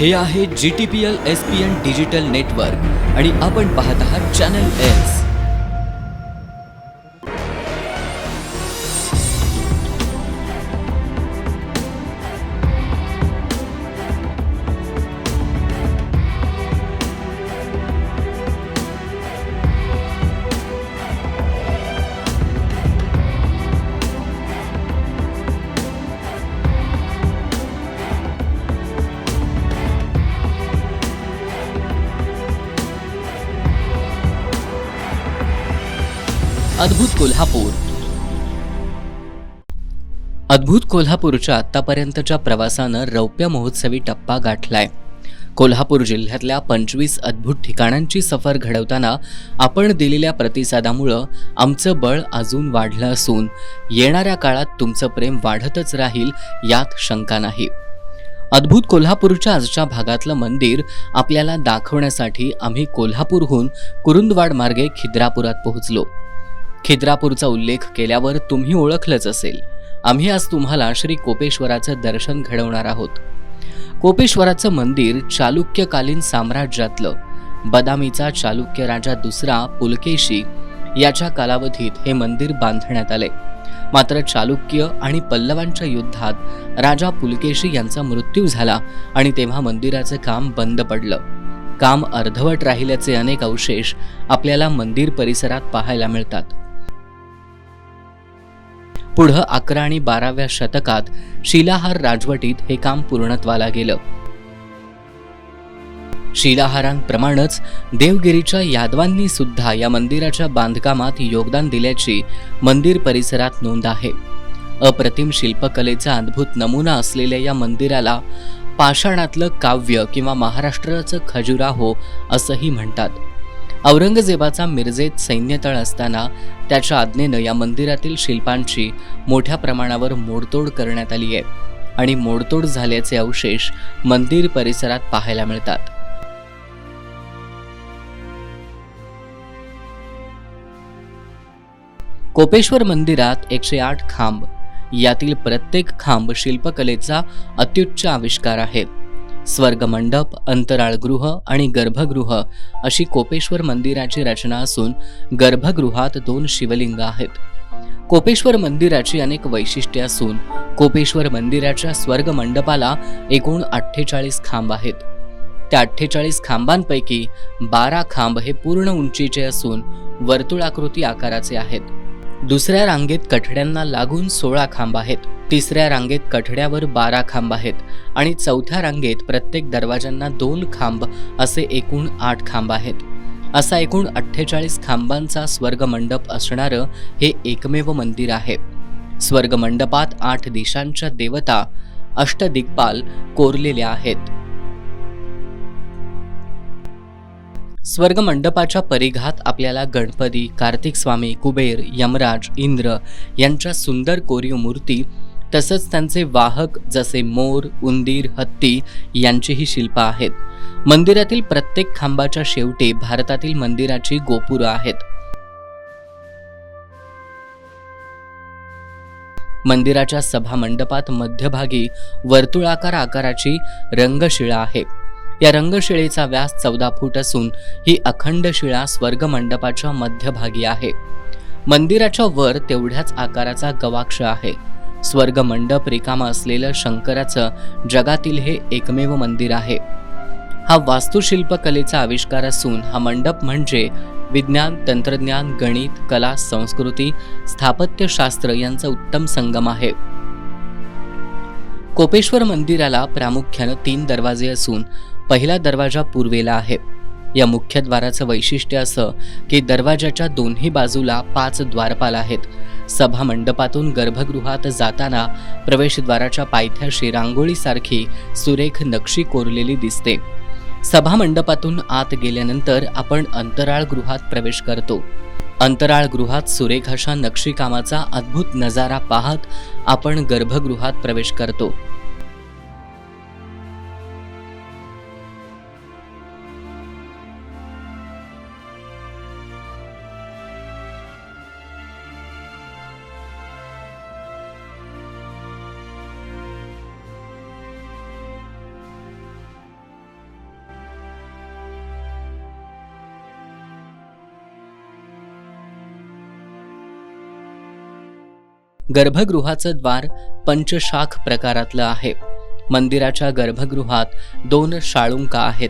हे आहे G T P L S P N digital network आणि आपण पाहत आहात चॅनल एस अद्भुत कोल्हापूर. अद्भुत कोल्हापूरच्या आतापर्यंतच्या प्रवासानं रौप्य महोत्सवी टप्पा गाठलाय. कोल्हापूर जिल्ह्यातल्या पंचवीस अद्भुत ठिकाणांची सफर घडवताना आपण दिलेल्या प्रतिसादामुळं आमचं बळ अजून वाढलं असून येणाऱ्या काळात तुमचं प्रेम वाढतच राहील यात शंका नाही. अद्भुत कोल्हापूरच्या आजच्या भागातलं मंदिर आपल्याला दाखवण्यासाठी आम्ही कोल्हापूरहून कुरुंदवाड मार्गे खिद्रापुरात पोहोचलो. खिद्रापूरचा उल्लेख केल्यावर तुम्ही ओळखलंच असेल. आम्ही आज तुम्हाला श्री कोपेश्वराचं दर्शन घडवणार आहोत. कोपेश्वराचं मंदिर चालुक्यकालीन साम्राज्यातलं बदामीचा चालुक्य राजा दुसरा पुलकेशी याच्या कालावधीत हे मंदिर बांधण्यात आले. मात्र चालुक्य आणि पल्लवांच्या युद्धात राजा पुलकेशी यांचा मृत्यू झाला आणि तेव्हा मंदिराचं काम बंद पडलं. काम अर्धवट राहिल्याचे अनेक अवशेष आपल्याला मंदिर परिसरात पाहायला मिळतात. पुढं अकरा आणि बाराव्या शतकात शिलाहार राजवटीत हे काम पूर्णत्वाला गेलं. शिलाहारांप्रमाणेच देवगिरीच्या यादवांनी सुद्धा या मंदिराच्या बांधकामात योगदान दिल्याची मंदिर परिसरात नोंद आहे. अप्रतिम शिल्पकलेचा अद्भुत नमुना असलेल्या या मंदिराला पाषाणातलं काव्य किंवा महाराष्ट्राचं खजुराहो असंही म्हणतात. औरंगजेबाचा मिरजेत सैन्यतळ असताना त्याच्या आज्ञेनं या मंदिरातील शिल्पांची मोठ्या प्रमाणावर मोडतोड करण्यात आली आहे आणि मोडतोड झाल्याचे अवशेष मंदिर परिसरात पाहायला मिळतात. कोपेश्वर मंदिरात एकशे आठ खांब यातील प्रत्येक खांब शिल्पकलेचा अत्युच्च आविष्कार आहे. स्वर्गमंडप अंतराळगृह आणि गर्भगृह अशी कोपेश्वर मंदिराची रचना असून गर्भगृहात दोन शिवलिंग आहेत. कोपेश्वर मंदिराची अनेक वैशिष्ट्ये असून कोपेश्वर मंदिराच्या स्वर्ग मंडपाला एकूण अठ्ठेचाळीस खांब आहेत. त्या अठ्ठेचाळीस खांबांपैकी बारा खांब हे पूर्ण उंचीचे असून वर्तुळाकृती आकाराचे आहेत. दुसऱ्या रांगेत कठड्यांना लागून सोळा खांब आहेत. तिसऱ्या रांगेत कठड्यावर बारा खांब आहेत आणि चौथ्या रांगेत प्रत्येक दरवाजांना दोन खांब असे एकूण आठ खांब आहेत. असा एकूण अठ्ठेचाळीस खांबांचा स्वर्गमंडप असणारं हे एकमेव मंदिर आहे. स्वर्गमंडपात आठ दिशांच्या देवता अष्टदिग्पाल कोरलेल्या आहेत. स्वर्गमंडपाच्या परिघात आपल्याला गणपती कार्तिक स्वामी कुबेर यमराज इंद्र यांच्या सुंदर कोरीव मूर्ती तसंच त्यांचे वाहक जसे मोर उंदीर हत्ती यांचीही शिल्प आहेत. मंदिरातील प्रत्येक खांबाच्या शेवटी भारतातील मंदिराची गोपुरं आहेत. मंदिराच्या सभा मंडपात मध्यभागी वर्तुळाकार आकाराची रंगशिळा आहे. या रंगशिळेचा व्यास चौदा फूट असून ही अखंड शिळा स्वर्ग मंडपाच्या मध्यभागी आहे. मंदिराच्या वर तेवढ्याच आकाराचा गवाक्ष आहे. स्वर्ग मंडप रिकामा असलेलं शंकराचं जगातील हे एकमेव मंदिर आहे. हा वास्तुशिल्पकलेचा आविष्कार असून हा मंडप म्हणजे विज्ञान तंत्रज्ञान गणित कला संस्कृती स्थापत्यशास्त्र यांचा उत्तम संगम आहे. कोपेश्वर मंदिराला प्रामुख्यानं तीन दरवाजे असून पहिला दरवाजा पूर्वेला आहे. या मुख्यद्वाराचं वैशिष्ट्य असं की दरवाजाच्या दोन्ही बाजूला पाच द्वारपाल आहेत. सभा मंडपातून गर्भगृहात जाताना प्रवेशद्वाराच्या पायथ्याशी रांगोळीसारखी सुरेख नक्षी कोरलेली दिसते. सभा मंडपातून आत गेल्यानंतर आपण अंतराळ गृहात प्रवेश करतो. अंतराळ गृहात सुरेख अशा नक्षीकामाचा अद्भुत नजारा पाहत आपण गर्भगृहात प्रवेश करतो. गर्भगृहाचं द्वार पंचशाख प्रकारातलं आहे. मंदिराच्या गर्भगृहात दोन शाळुंका आहेत.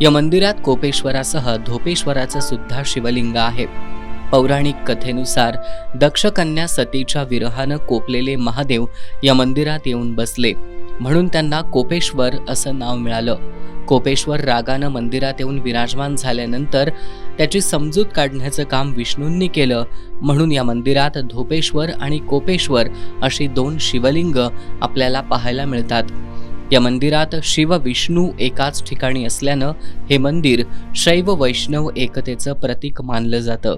या मंदिरात कोपेश्वरासह धोपेश्वराचं सुद्धा शिवलिंग आहे. पौराणिक कथेनुसार दक्षकन्या सतीच्या विरहानं कोपलेले महादेव या मंदिरात येऊन बसले. म्हणून त्यांना कोपेश्वर असं नाव मिळालं. कोपेश्वर रागानं मंदिरात येऊन विराजमान झाल्यानंतर त्याची समजूत काढण्याचं काम विष्णूंनी केलं. म्हणून या मंदिरात धोपेश्वर आणि कोपेश्वर अशी दोन शिवलिंग आपल्याला पाहायला मिळतात. या मंदिरात शिव विष्णू एकाच ठिकाणी असल्यानं हे मंदिर शैव वैष्णव एकतेचं प्रतीक मानलं जातं.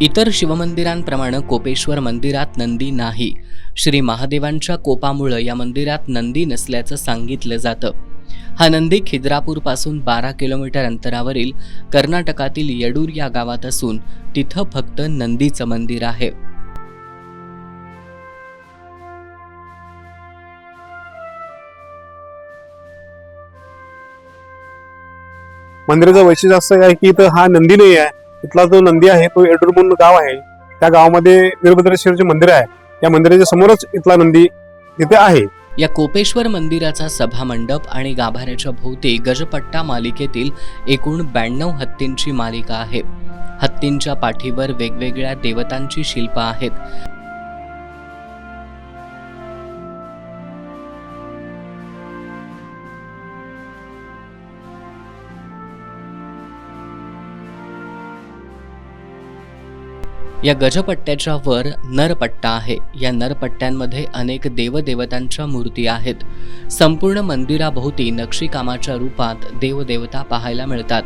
इतर शिवमंदिरांप्रमाणे कोपेश्वर मंदिरात नंदी नाही. श्री महादेवांच्या कोपामुळं या मंदिरात नंदी नसल्याचं सांगितलं जातं. हा नंदी खिद्रापूरपासून बारा किलोमीटर अंतरावरील कर्नाटकातील येडूर या गावात असून तिथं फक्त नंदीचं मंदिर आहे. मंदिराचं वैशिष्ट्य असं आहे की इथं हा नंदी नाही आहे. इथला जो नंदी आहे तो येडूर म्हणून गाव आहे. त्या गावामध्ये वीरभद्रेश्वरचे मंदिर आहे. या मंदिराच्या समोरच इथला नंदी तिथे आहे. या कोपेश्वर मंदिराचा सभामंडप आणि गाभाऱ्याच्या भोवती गजपट्टा मालिकेतील एकूण ब्याण्णव हत्तींची मालिका आहे. हत्तींच्या पाठीवर वेगवेगळ्या देवतांची शिल्प आहेत. या गजपट्ट्याच्या वर नरपट्टा आहे. या नरपट्ट्यांमध्ये अनेक देवदेवतांच्या मूर्ती आहेत. संपूर्ण मंदिराभोवती नक्षीकामाच्या रूपात देवदेवता पाहायला मिळतात.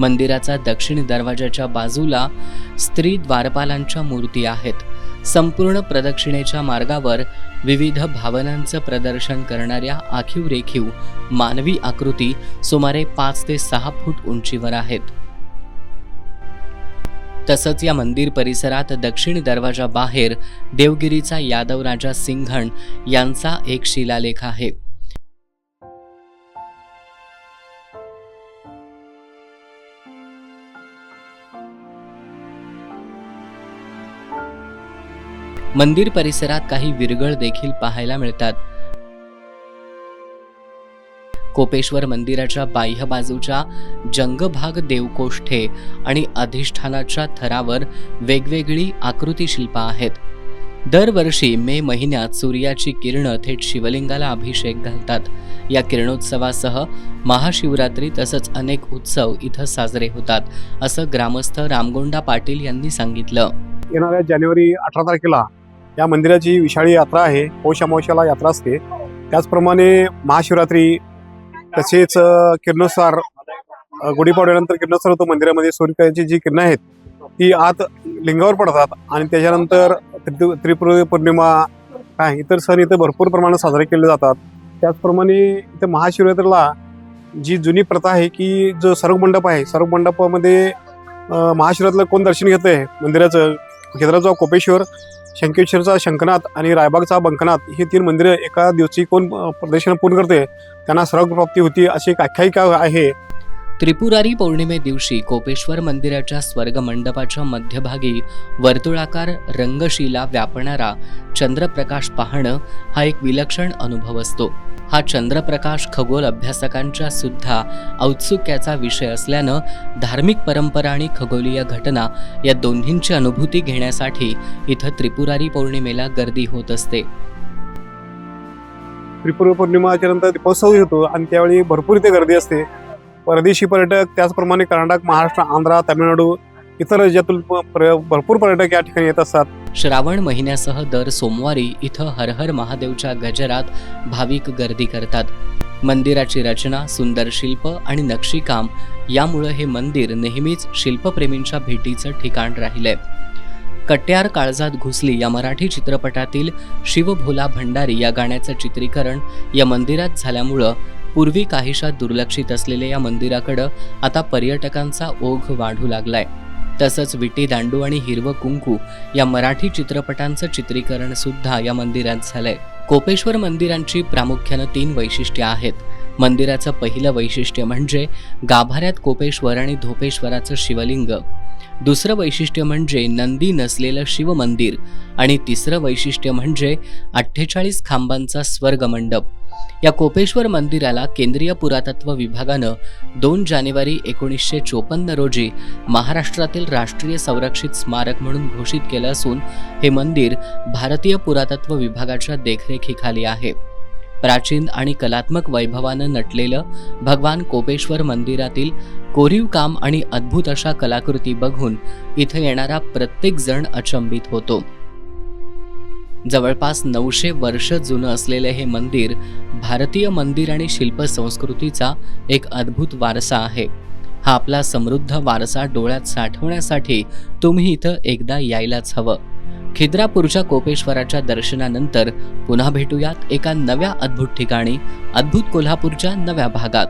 मंदिराचा दक्षिण दरवाजाच्या बाजूला स्त्री द्वारपालांच्या मूर्ती आहेत. संपूर्ण प्रदक्षिणेच्या मार्गावर विविध भावनांचं प्रदर्शन करणाऱ्या आखीव रेखीव मानवी आकृती सुमारे पाच ते सहा फूट उंचीवर आहेत. तसंच या मंदिर परिसरात दक्षिण दरवाजा बाहेर देवगिरीचा यादव राजा सिंघण यांचा एक शिलालेख आहे. मंदिर परिसरात काही विरगळ देखील पाहायला मिळतात. कोपेश्वर मंदिराच्या बाह्य बाजूच्या जंगभाग देवकोष्ठे आणि अधिष्ठानाच्या थरावर वेगवेगळी आकृतीशिल्पं आहेत. दरवर्षी मे महिन्यात सूर्याची किरणं थेट शिवलिंगाला अभिषेक घालतात. या किरणोत्सवासह महाशिवरात्री तसंच अनेक उत्सव इथं साजरे होतात असं ग्रामस्थ रामगोंडा पाटील यांनी सांगितलं. येणाऱ्या जानेवारी अठरा तारखेला या मंदिराची विशाळी यात्रा आहे. पौष अमावश्याला यात्रा असते. त्याचप्रमाणे महाशिवरात्री तसेच किरणोत्सार गुढीपाडव्यानंतर किरणोत्सार होतो मंदिरामध्ये. सूर्यकांची जी किरणं आहेत ती आत लिंगावर पडतात आणि त्याच्यानंतर त्रि- त्रिपुरी पौर्णिमा काय इतर सण इथे भरपूर प्रमाणात साजरे केले जातात. त्याचप्रमाणे इथे महाशिवरात्रीला जी जुनी प्रथा आहे की जो सर्व मंडप आहे सर्व मंडपामध्ये महाशिवरात्रीला कोण दर्शन घेतंय मंदिराचं केंद्राचा कोपेश्वर शंकेश्वरचा शंखनाथ आणि रायबागचा बंकनाथ ही तीन मंदिरं एका दिवशी कोण प्रदर्शन पूर्ण करते? त्यांना सर्व प्राप्ती होती अशी एक आख्यायिका आहे. त्रिपुरारी पौर्णिमे दिवशी कोपेश्वर मंदिराच्या स्वर्ग मंडपाच्या मध्यभागी वर्तुळाकार रंगशिला व्यापणारा चंद्रप्रकाश पाहणं हा एक विलक्षण अनुभव असतो. हा चंद्रप्रकाश खगोल अभ्यासकांच्या सुद्धा औत्सुक्याचा विषय असल्यानं धार्मिक परंपरा आणि खगोलीय घटना या दोन्हींची अनुभूती घेण्यासाठी इथं त्रिपुरारी पौर्णिमेला गर्दी होत असते. त्रिपुरा पौर्णिमाच्या नंतर दीपोत्सव होतो आणि त्यावेळी भरपूर इथे गर्दी असते. परदेशी पर्यटक त्याचप्रमाणे कर्नाटक महाराष्ट्र आंध्रा तामिळनाडू इतर राज्यातून भरपूर पर्यटक या ठिकाणी येत असतात. श्रावण महिन्यासह दर सोमवारी इथं हरहर महादेवच्या गजरात भाविक गर्दी करतात. मंदिराची रचना सुंदर शिल्प आणि नक्षीकाम यामुळं हे मंदिर नेहमीच शिल्पप्रेमींच्या भेटीचं ठिकाण राहिलंय. कट्यार काळजात घुसली या मराठी चित्रपटातील शिवभोला भंडारी या गाण्याचं चित्रीकरण या मंदिरात झाल्यामुळं पूर्वी काहीशा दुर्लक्षित असलेल्या या मंदिराकडं आता पर्यटकांचा ओघ वाढू लागलाय. तसंच विटी दांडू आणि हिरवं कुंकू या मराठी चित्रपटांचं चित्रीकरण सुद्धा या मंदिरात झालंय. कोपेश्वर मंदिरांची प्रामुख्यानं तीन वैशिष्ट्ये आहेत. मंदिराचं पहिलं वैशिष्ट्य म्हणजे गाभाऱ्यात कोपेश्वर आणि धोपेश्वराचं शिवलिंग. दुसरं वैशिष्ट्य म्हणजे नंदी नसलेलं शिवमंदिर. आणि तिसरं वैशिष्ट्य म्हणजे अठ्ठेचाळीस खांबांचा स्वर्गमंडप. या कोपेश्वर मंदिराला केंद्रीय पुरातत्व विभागानं दोन जानेवारी एकोणीसशे चोपन्न रोजी महाराष्ट्रातील राष्ट्रीय संरक्षित स्मारक म्हणून घोषित केलं असून हे मंदिर भारतीय पुरातत्व विभागाच्या देखरेखीखाली आहे. प्राचीन आणि कलात्मक वैभवानं नटलेलं भगवान कोपेश्वर मंदिरातील कोरीव काम आणि अद्भुत अशा कलाकृती बघून इथे येणारा प्रत्येक जण अचंबित होतो. जवळपास नऊशे वर्ष जुनं असलेले हे मंदिर भारतीय मंदिर आणि शिल्प संस्कृतीचा एक अद्भुत वारसा आहे. हा आपला समृद्ध वारसा डोळ्यात साठवण्यासाठी तुम्ही इथं एकदा यायलाच हवं. खिद्रापूरच्या कोपेश्वराच्या दर्शनानंतर पुन्हा भेटूयात एका नव्या अद्भुत ठिकाणी अद्भुत कोल्हापूरच्या नव्या भागात.